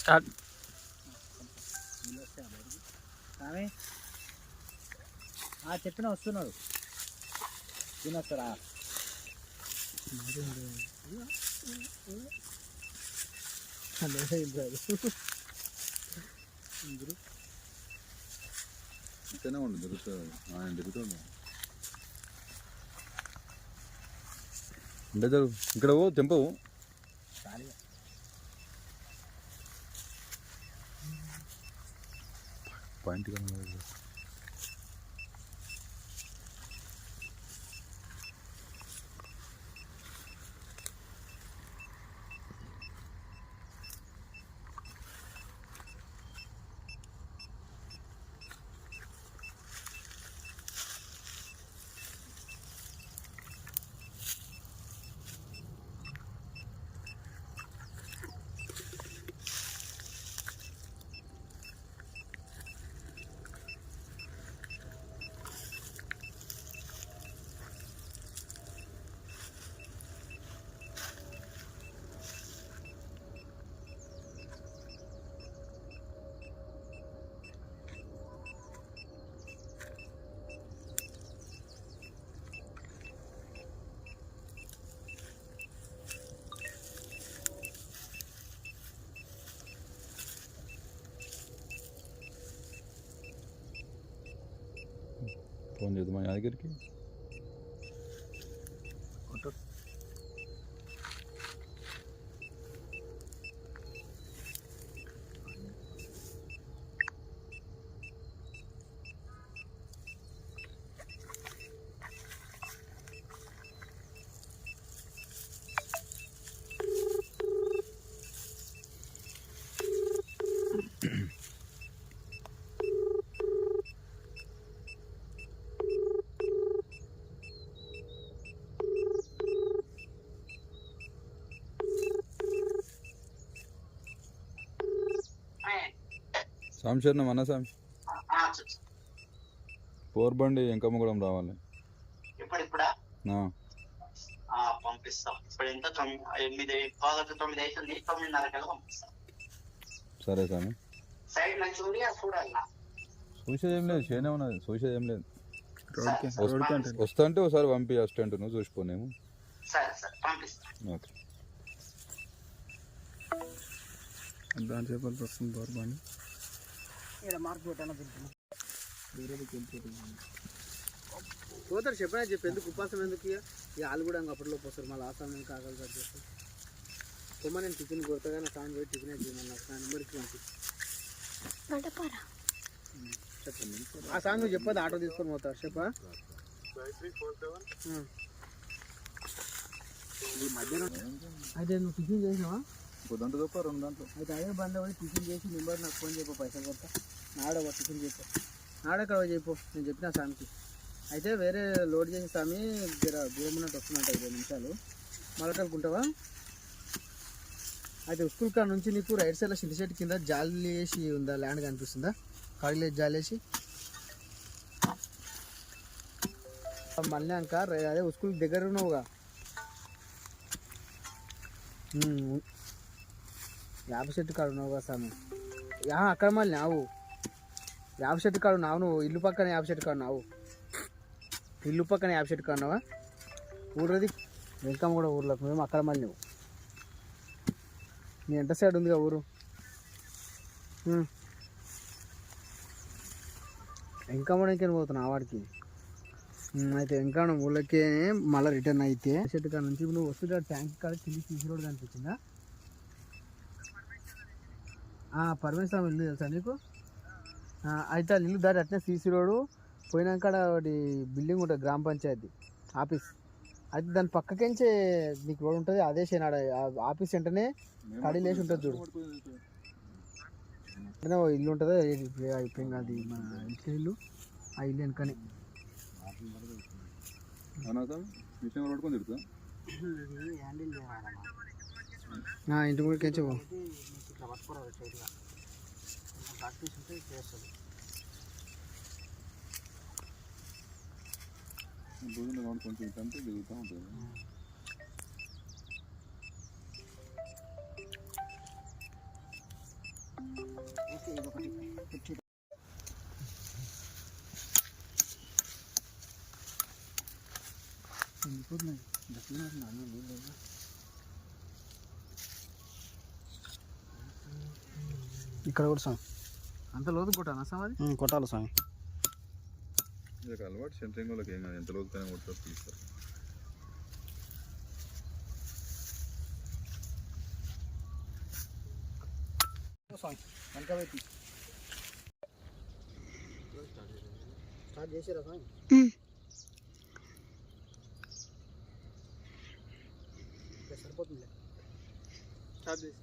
Start. కానీ చెప్పిన వస్తున్నాడు. తినొస్తారా ఇక్కడనే ఉండు దొరుకుతుంది. ఆయన దొరుకుతుంది. అంటే జరుగు ఇక్కడ తెంపవు పాయింట్ కనబడదు. ఫోన్ చేద్దామా యాదగిరికి స్వామి శరణం అన్న స్వామి పోర్బండి ఎంకమ్మగూడెం రావాలి. ఇప్పుడు ఇప్పుడా నా ఆ, పంపిస్తాం. ఇప్పుడు ఎంత? తొమ్మిది ఎనిమిది పాదకు తొమ్మిది అవుతుంది తొమ్మిదిన్నర కల్లా పంపిస్తాం. సరే స్వామి సైడ్ నుంచి ఉంది అది చూడాలి చూసేది ఏం లేదు చేయనే ఉన్నది. చూసేది ఏం లేదు. వస్తా అంటే ఒకసారి పంపి అసిస్టెంట్ నువ్వు చూసిపోనేము సరే సరే. పంపిస్తాం. ఓకే. దాని చేపలు వస్తుంది బోర్బాని ఇక్కడ మార్క్ పెట్టాను తింటున్నా. పోతారు చెప్పినా చెప్పి ఎందుకు ఉపాసం ఎందుకు ఇక ఈ ఆలు కూడా అప్పట్లో పోస్తారు మళ్ళీ ఆసాం నేను కాగలు కట్ చేస్తారు కొమ్మ నేను టిఫిన్ కొడతాగా నా సాయం పోయి టిఫిన్ చేయమని నాకు సాయం నెంబర్కి పంపి. చెప్పండి. ఆ సాయం నువ్వు చెప్పదు ఆటో తీసుకొని పోతావు చెప్పా? అయితే నువ్వు టిఫిన్ చేసినావా? పొద్దుంట తప్ప రెండు దాంట్లో. అయితే అదే బండి పోయి టిఫిన్ చేసి నెంబర్ నాకు ఫోన్ చెప్పు పైసలు కొడతా. నాడ ఒక టిఫిన్ చెప్పు నాడక్కడ చెప్పు నేను చెప్పిన స్వామికి అయితే వేరే లోడ్ చేసి స్వామి జర దూరం వస్తున్నట్టు ఐదు నిమిషాలు. మలకలుకుంటావా అయితే ఉస్కూల్ కాడ నుంచి నీకు రైట్ సైడ్లో సింటి చెట్టు కింద జాలి వేసి ఉందా? ల్యాండ్ కనిపిస్తుందా? ఖాళీ జాలి వేసి మళ్ళీ అంక అదే స్కూల్ దగ్గర ఉన్నావుగా. వేప చెట్టు కాడు ఉన్నావు కదా స్వామి యా అక్కడ మళ్ళీ నావు. వేప చెట్టు కాడు నావు నువ్వు. ఇల్లు పక్కన వేప చెట్టు కాడు నావు ఇల్లు పక్కన వేప చెట్టు కాడున్నావా ఊరది వెంకమ్మ కూడా ఊర్లోకి. మేము అక్కడ మళ్ళీ నువ్వు నీ ఎంత సైడ్ ఉందిగా ఊరు? ఉమ్. వెంకమ్మడికి పోతున్నావు వాడికి? అయితే వెంకమ్మ ఊళ్ళకి మళ్ళీ రిటర్న్ అయితే. చెట్టు కాడ నుంచి నువ్వు వస్తుంటే ట్యాంక్ కాడ కింది తీసి రోడ్ కనిపించిందా? పరమేశ్వరం ఇల్లు తెలుసా నీకు? అయితే ఆ ఇల్లు దారి అట్నే సీసీ రోడ్డు పోయినాక ఒకటి బిల్డింగ్ ఉంటుంది గ్రామ పంచాయతీ ఆఫీస్. అయితే దాని పక్కకించే నీకు రోడ్ ఉంటుంది అదే చేయనాడ ఆఫీస్ వెంటనే కడి లేచి ఉంటుంది చూడు. ఇల్లు ఉంటుంది అయిపోయింది అది మన ఇంటి ఇల్లు ఆ ఇల్లు వెనకనే. అవునా స్వామి మిషన్ పట్టుకొని తిరుగుతా నా ఇంటి ముందుకి పో భోజనం కొంచెం కంటే దిగుతూ ఉంటుంది ఇదొకటి తెచ్చి ఎండిపోతున్నాయి దక్కున్నారు నాన్న నీళ్ళు ఇక్కడ కూడా స్వామి. అంత లోతు కొట్టానా స్వామి కొట్టాలి స్వామి. అలవాటు సెంటరింగ్ వాళ్ళకి ఏం కాదు ఎంత లోతుకైనా కొట్టారు తీస్తారు. స్వామి వెనక పెట్టి. స్టార్ట్ చేసారా స్వామి? ఇంకా సరిపోతుంది స్టార్ట్ చేసి.